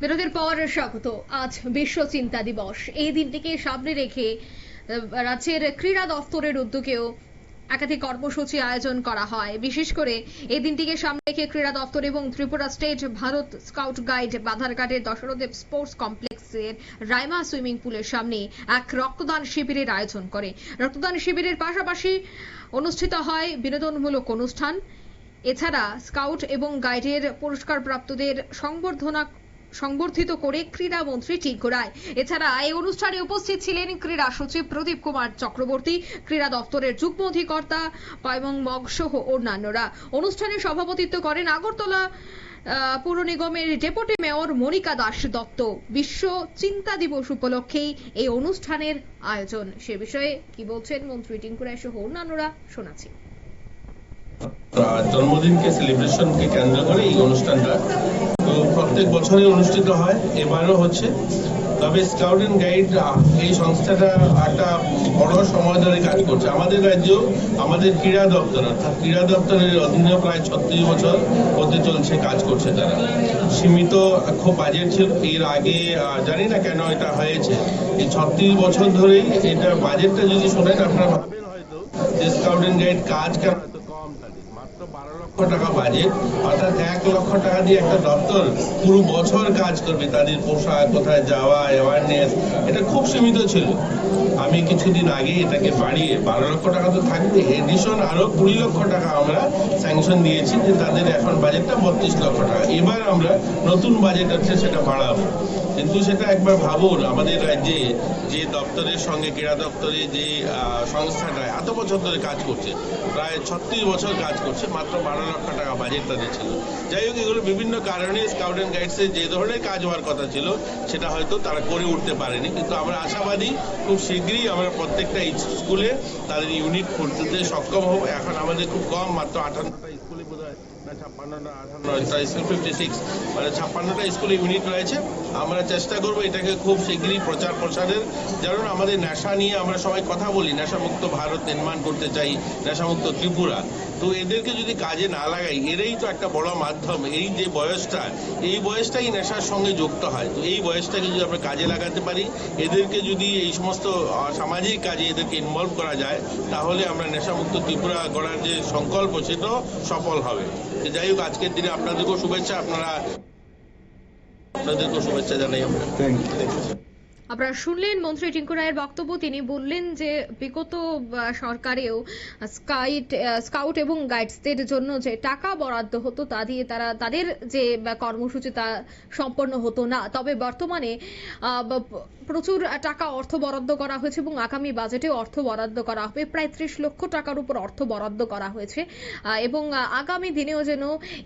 বিরতির পর স্বাগত। আজ বিশ্ব চিন্তা দিবস। এই দিনটিকে সামনে রেখে রাজ্যের ক্রীড়া দফতরের উদ্যোগেও একাধিক কর্মসূচি আয়োজন করা হয়। বিশেষ করে এই দিনটিকে সামনে রেখে ক্রীড়া দফতর এবং Tripura state Bharat scout guide বাধারঘাটের Dasharathdeb sports কমপ্লেক্সের রাইমা সুইমিং পুলের সামনে এক রক্তদান শিবিরের আয়োজন করে। রক্তদান শিবিরের পাশাপাশি অনুষ্ঠিত হয় বিনোদনমূলক অনুষ্ঠান। এছাড়া স্কাউট এবং গাইডের পুরস্কার প্রাপ্তদের সংবর্ধনা সংবর্ধিত করে ক্রীড়া মন্ত্রী টিঙ্কু রায়। এছাড়া এই অনুষ্ঠানে উপস্থিত ছিলেন ক্রীড়া সচিব প্রদীপ কুমার চক্রবর্তী, ক্রীড়া দপ্তরের যুগ্ম অধিকর্তা পায়মং মগ সহ অন্যান্যরা। অনুষ্ঠানে সভাপতিত্ব করেন আগরতলা পুর নিগমের ডেপুটি মেয়র মনিকা দাস দত্ত। বিশ্ব চিন্তা দিবস উপলক্ষেই এই অনুষ্ঠানের আয়োজন। সে বিষয়ে কি বলছেন মন্ত্রী টিঙ্কু রায় সহ অন্যান্যরা শোনাচ্ছি। জন্মদিনকে সেলিব্রেশনকে কেন্দ্র করে এই অনুষ্ঠানটা প্রত্যেক বছরে অনুষ্ঠিত হয়, এবারও হচ্ছে। তবে স্কাউট অ্যান্ড গাইড এই সংস্থাটা একটা বড় সময় ধরে কাজ করছে। আমাদের রাজ্য, আমাদের ক্রীড়া দপ্তর, অর্থাৎ ক্রীড়া দপ্তরের অধীনে প্রায় ছত্রিশ বছর হতে চলছে, কাজ করছে তারা। সীমিত খুব বাজেট ছিল, এর আগে জানি না কেন এটা হয়েছে। এই ছত্রিশ বছর ধরেই এটা বাজেটটা যদি শোনেন, আপনারা ভাবেন হয়তো যে স্কাউট অ্যান্ড গাইড কাজ কেন এত কম তাদের মাত্র বারো লক্ষ টাকা বাজেট অর্থাৎ এক লক্ষ টাকা দিয়ে একটা দপ্তর পুরো বছর কাজ করবে, তাদের পোশাক, কোথায় যাওয়া অ্যাওয়ারনেস এটা খুব সীমিত ছিল। আমি কিছুদিন আগে এটাকে বাড়িয়ে, বারো লক্ষ টাকা তো থাকবে এডিশন আরও কুড়ি লক্ষ টাকা আমরা স্যাংশন দিয়েছি, যে তাদের এখন বাজেটটা বত্রিশ লক্ষ টাকা। এবার আমরা নতুন বাজেট আছে সেটা বাড়াবো। কিন্তু সেটা একবার ভাবুন, আমাদের রাজ্যে যে দপ্তরের সঙ্গে, ক্রীড়া দপ্তরে যে সংস্থাটা এত বছর ধরে কাজ করছে, প্রায় ছত্রিশ বছর কাজ করছে, মাত্র বারো লক্ষ টাকা বাজেট তাদের ছিল যাই হোক, এগুলো বিভিন্ন কারণে স্কাউট অ্যান্ড গাইডসে যে ধরনের কাজ হওয়ার কথা ছিল, সেটা হয়তো তারা করে উঠতে পারেনি। কিন্তু আমরা আশাবাদী, খুব শীঘ্রই আমরা প্রত্যেকটা স্কুলে তাদের ইউনিট খুলতে সক্ষম হব। এখন আমাদের খুব কম, মাত্র আটান্নটা স্কুলে বোধ হয় মানে আমরা চেষ্টা করব এটাকে খুব শীঘ্রই প্রচার প্রসারের। যেমন আমাদের নেশা নিয়ে আমরা সবাই কথা বলি ভারত নির্মাণ করতে চাই ত্রিপুরা। তো এদেরকে যদি কাজে না লাগাই, এরাই তো একটা বড় মাধ্যম। এই যে বয়সটা, এই বয়সটাই নেশার সঙ্গে যুক্ত হয়। তো এই বয়সটাকে যদি আমরা কাজে লাগাতে পারি, এদেরকে যদি এই সমস্ত সামাজিক কাজে এদেরকে ইনভলভ করা যায়, তাহলে আমরা নেশামুক্ত ত্রিপুরা গড়ার যে সংকল্প, সেটাও সফল হবে। যাই হোক আজকের দিনে আপনাদেরকেও শুভেচ্ছা আপনারা আপনাদেরকেও শুভেচ্ছা জানাই আমরা। আপনারা শুনলেন মন্ত্রী টিঙ্কু রায়ের বক্তব্য। তিনি বললেন যে বিগত সরকারেও স্কাইট স্কাউট এবং গাইডসদের জন্য যে টাকা বরাদ্দ হতো তা দিয়ে তারা, তাদের যে কর্মসূচি তা সম্পন্ন হতো না। তবে বর্তমানে প্রচুর টাকা অর্থ বরাদ্দ করা হয়েছে এবং আগামী বাজেটেও অর্থ বরাদ্দ করা হবে। প্রায় ত্রিশ লক্ষ টাকার উপর অর্থ বরাদ্দ করা হয়েছে। এবং আগামী দিনেও যেন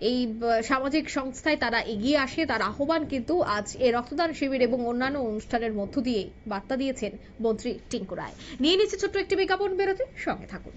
এই সামাজিক সংস্থায় তারা এগিয়ে আসে, তার আহ্বান কিন্তু আজ এই রক্তদান শিবির এবং অন্যান্য অনুষ্ঠানের মধ্য দিয়ে বার্তা দিয়েছেন মন্ত্রী টিঙ্কু রায়। নিয়ে নিচ্ছে ছোট্ট একটি বিজ্ঞাপন বেরোতে সঙ্গে থাকুন।